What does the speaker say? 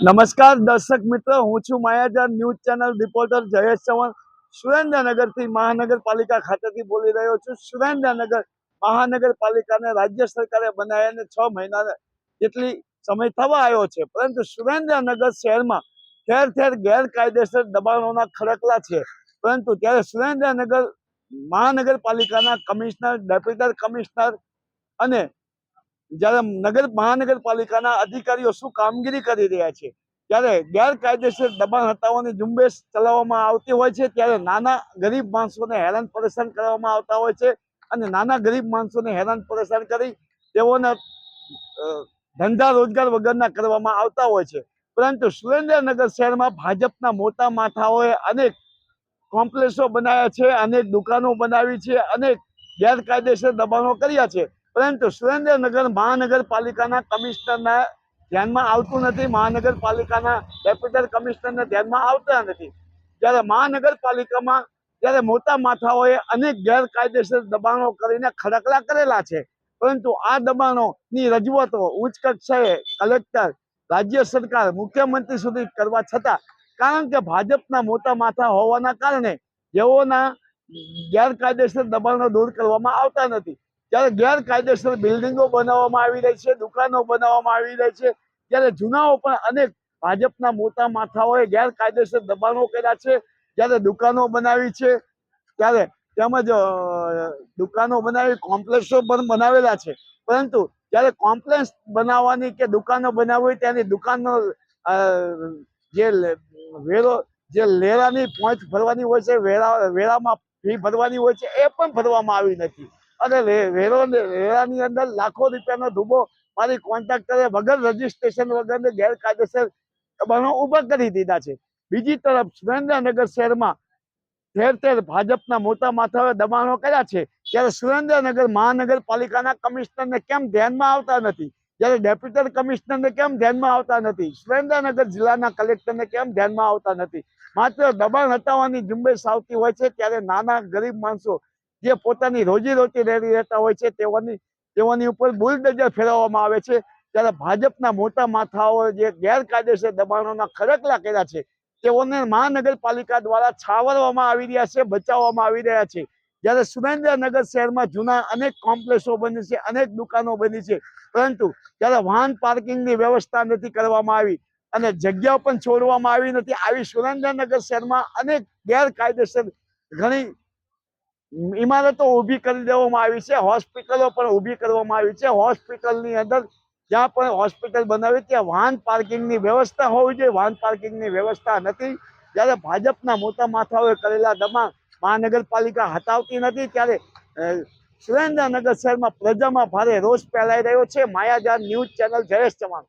નમસ્કાર દર્શક મિત્રો, હું છું Mayajar news channel reporter Jayesh Chavan સુરેન્દ્રનગરથી મહાનગરપાલિકા ખાતેથી બોલી રહ્યો છું. સુરેન્દ્રનગર મહાનગરપાલિકાને રાજ્ય સરકારે બનાવ્યાને છ મહિના જેટલી સમય થવા આવ્યો છે. પરંતુ સુરેન્દ્રનગર શહેરમાં ઠેર ઠેર ગેરકાયદેસર દબાણોના ખડકલા છે. પરંતુ ત્યારે સુરેન્દ્રનગર મહાનગરપાલિકાના કમિશનર ડેપ્યુટર કમિશનર અને જ્યારે નગર મહાનગરપાલિકાના અધિકારીઓ શું કામગીરી કરી રહ્યા છે, ત્યારે ગેરકાયદેસર દબાણ હટાવવાની ઝુંબેશ ચલાવવામાં આવતી હોય છે, ત્યારે નાના ગરીબ માણસોને હેરાન પરેશાન કરવામાં આવતા હોય છે અને નાના ગરીબ માણસોને હેરાન પરેશાન કરી તેઓના ધંધા રોજગાર વગરના કરવામાં આવતા હોય છે. પરંતુ સુરેન્દ્રનગર શહેરમાં ભાજપના મોટા માથાઓએ અનેક કોમ્પ્લેક્સો બનાવ્યા છે, અનેક દુકાનો બનાવી છે, અનેક ગેરકાયદેસર દબાણો કર્યા છે. પરંતુ સુરેન્દ્રનગર મહાનગરપાલિકાના કમિશનરના ધ્યાનમાં આવતું નથી. મહાનગરપાલિકાના ડેપ્યુટી કમિશનરને ધ્યાનમાં આવતા નથી. જ્યારે મહાનગરપાલિકામાં જ્યારે મોટા માથાઓએ અનેક ગેરકાયદેસર દબાણો કરીને ખડકલા કરેલા છે, પરંતુ આ દબાણોની રજૂઆતો ઉચ્ચ કક્ષાએ કલેક્ટર, રાજ્ય સરકાર, મુખ્યમંત્રી સુધી કરવા છતાં, કારણ કે ભાજપના મોટા માથા હોવાના કારણે જેઓના ગેરકાયદેસર દબાણો દૂર કરવામાં આવતા નથી. ત્યારે ગેરકાયદેસર બિલ્ડિંગો બનાવવામાં આવી રહી છે, દુકાનો બનાવવામાં આવી રહી છે, ત્યારે જૂનાઓ પણ અનેક ભાજપના મોટા માથાઓએ ગેરકાયદેસર દબાણો કર્યા છે. જ્યારે દુકાનો બનાવી છે, ત્યારે તેમજ દુકાનો બનાવી, કોમ્પ્લેક્સો પણ બનાવેલા છે. પરંતુ જ્યારે કોમ્પ્લેક્સ બનાવવાની કે દુકાનો બનાવવી ત્યાંની દુકાનનો જે વેરો, જે લેરાની પહોંચ ભરવાની હોય છે, વેરા, વેરામાં ફી ભરવાની હોય છે, એ પણ ભરવામાં આવી નથી. અને વેરો, વેરાની અંદર લાખો રૂપિયાનો ધુબો મારી કોન્ટ્રાક્ટરે વગર રજીસ્ટ્રેશન વગર ગેરકાયદેસર દબાણો ઊભા કરી દીધા છે. બીજી તરફ સુરેન્દ્રનગર શહેરમાં ઠેર ઠેર ભાજપના મોટા માથાએ દબાણો કર્યા છે. ત્યારે સુરેન્દ્રનગર મહાનગરપાલિકાના કમિશનરને કેમ ધ્યાનમાં આવતા નથી? જ્યારે ડેપ્યુટી કમિશનરને કેમ ધ્યાનમાં આવતા નથી? સુરેન્દ્રનગર જિલ્લાના કલેક્ટરને કેમ ધ્યાનમાં આવતા નથી? માત્ર દબાણ હટાવવાની ઝુંબેશ આવતી હોય છે ત્યારે નાના ગરીબ માણસો જે પોતાની રોજી રોટી રેડી રહેતા હોય છે, તેઓની તેઓની ઉપર બુલડોઝર ફેરવવામાં આવે છે. ત્યારે ભાજપના મોટા માથાઓ જે ગેરકાયદેસર દબાણોના ખરકલા કર્યા છે, તેઓને મહાનગરપાલિકા દ્વારા છાવરવામાં આવી રહ્યા છે, બચાવવામાં આવી રહ્યા છે. જ્યારે સુરેન્દ્રનગર શહેરમાં જૂના અનેક કોમ્પ્લેક્સો બની છે, અનેક દુકાનો બની છે, પરંતુ જ્યારે વાહન પાર્કિંગની વ્યવસ્થા નથી કરવામાં આવી અને જગ્યાઓ પણ છોડવામાં આવી નથી, આવી સુરેન્દ્રનગર શહેરમાં અનેક ગેરકાયદેસર ઘણી ઇમારતો ઊભી કરી દેવામાં આવી છે, હોસ્પિટલો પણ ઊભી કરવામાં આવી છે. હોસ્પિટલની અંદર જ્યાં પણ હોસ્પિટલ બનાવી, ત્યાં વાહન પાર્કિંગની વ્યવસ્થા હોવી જોઈએ. વાહન પાર્કિંગની વ્યવસ્થા નથી. જ્યારે ભાજપના મોટા માથાઓએ કરેલા દબાણ મહાનગરપાલિકા હટાવતી નથી, ત્યારે સુરેન્દ્રનગર શહેરમાં પ્રજામાં ભારે રોષ ફેલાઈ રહ્યો છે. Mayajar news channel Jayesh Chauhan.